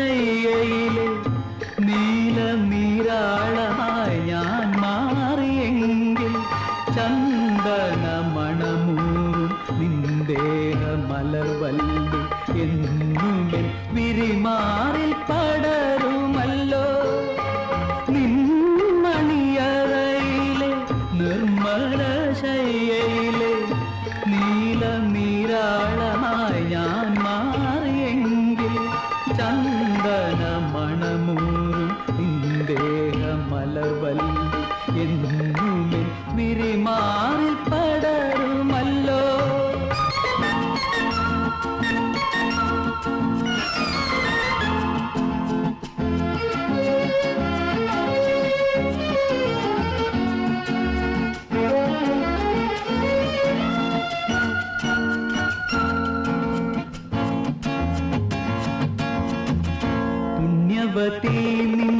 ശയ്യയിലെ നീല നീരാളായി ഞാൻ മാറിയെങ്കിൽ ചന്ദന മണമൂറും നിന്ദേഹ മലവല്ലി എന്നുമെൻ വിരിമാറിൽ പടരുമല്ലോ. നിൻ മണിയറയിലെ നിർമ്മല ശയ്യയിൽ മിന്നുമിൻ വിരിമാറിൽ പടരുമല്ലോ. പുണ്യവതീ നിൻ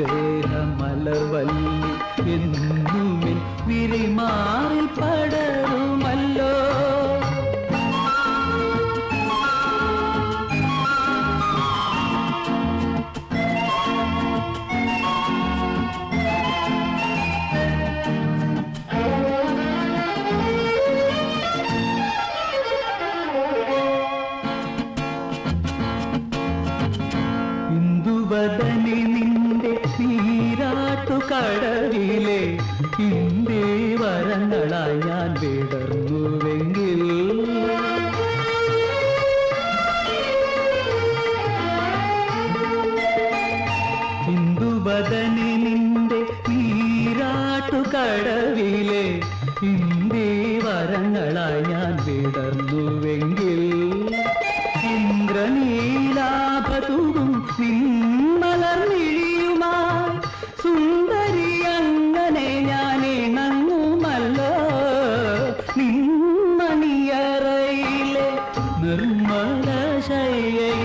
നിന്ദേഹ മലർവല്ലി എന്നുമിൽ വിരിമാറിൽ പടരുമല്ലോ. ഇന്ദുവദനി നീരാട്ടുകടവിലെ ഇന്ത്യ വരങ്ങളായി ഞാൻ വിടർന്നുവെങ്കിൽ. ഇന്ദുവദനി നിന്റെ നീരാട്ടുകടവിലെ ഇന്ത്യ വരങ്ങളായി ഞാൻ വിടർന്നുവെങ്കിൽ மொழியை